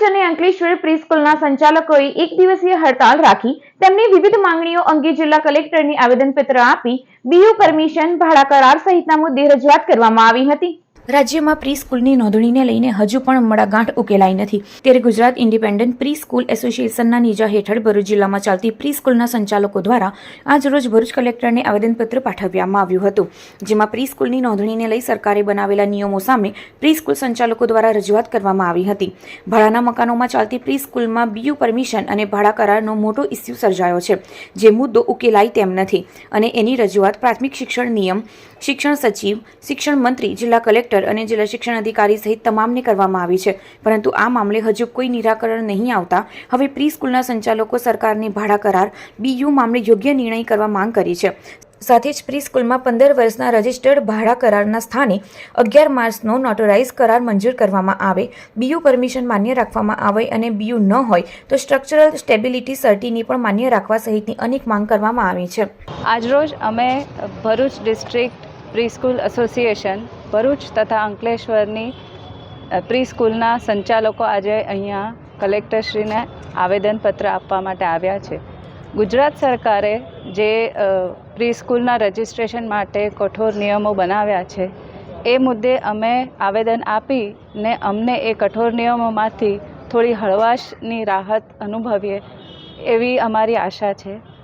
ભરૂચ અને અંકલેશ્વર પ્રીસ્કૂલના સંચાલકોએ એક દિવસીય હડતાલ રાખી તેમની વિવિધ માંગણીઓ અંગે જિલ્લા કલેક્ટરને આવેદનપત્ર આપી, બીયુ પરમિશન, ભાડા કરાર સહિતના મુદ્દે રજૂઆત કરવામાં આવી હતી. રાજ્યમાં પ્રી સ્કૂલની નોંધણીને લઈને હજુ પણ મડાગાંઠ ઉકેલાઈ નથી. ત્યારે ગુજરાત ઇન્ડિપેન્ડન્ટ પ્રી સ્કૂલ એસોસિએશનના નીજા હેઠળ ભરૂચ જિલ્લામાં ચાલતી પ્રી સ્કૂલના સંચાલકો દ્વારા આજ રોજ ભરૂચ કલેક્ટરને આવેદનપત્ર પાઠવવામાં આવ્યું હતું. જેમાં પ્રી સ્કૂલની નોંધણીને લઈ સરકારે બનાવેલા નિયમો સામે પ્રી સ્કૂલ સંચાલકો દ્વારા રજૂઆત કરવામાં આવી હતી. ભાડાના મકાનોમાં ચાલતી પ્રી સ્કૂલમાં બીયુ પરમિશન અને ભાડા કરારનો મોટો ઇસ્યુ સર્જાયો છે, જે મુદ્દો ઉકેલાય તેમ નથી. અને એની રજૂઆત પ્રાથમિક શિક્ષણ નિયમ, શિક્ષણ સચિવ, શિક્ષણ મંત્રી, જિલ્લા કલેક્ટર અને જિલ્લા શિક્ષણ અધિકારી સહિત તમામને કરવામાં આવી છે. પરંતુ આ મામલે હજુ કોઈ નિરાકરણ નહીં આવતા. હવે પ્રી સ્કૂલના સંચાલકો સરકારને ભાડા કરાર. બીયુ મામલે યોગ્ય નિર્ણય કરવા માંગ કરી છે. સાથે જ પ્રી સ્કૂલમાં પંદર વર્ષના રજિસ્ટર્ડ ભાડા કરારના સ્થાને અગિયાર માર્ચનો નોટરાઇઝ કરાર મંજૂર કરવામાં આવે. બીયુ પરમિશન માન્ય રાખવામાં આવે અને બીયુ ન હોય તો સ્ટ્રક્ચરલ સ્ટેબિલિટી સર્ટીની પણ માન્ય રાખવા સહિતની અનેક માંગ કરવામાં આવી છે. આજરોજ અમે Bharuch district preschool association, Bharuch તથા અંકલેશ્વરની પ્રીસ્કૂલના સંચાલકો આજે અહીંયા કલેક્ટરશ્રીને આવેદનપત્ર આપવા માટે આવ્યા છે. ગુજરાત સરકારે જે પ્રીસ્કૂલના રજિસ્ટ્રેશન માટે કઠોર નિયમો બનાવ્યા છે, એ મુદ્દે અમે આવેદન આપીને અમને એ કઠોર નિયમોમાંથી થોડી હળવાશની રાહત અનુભવીએ એવી અમારી આશા છે.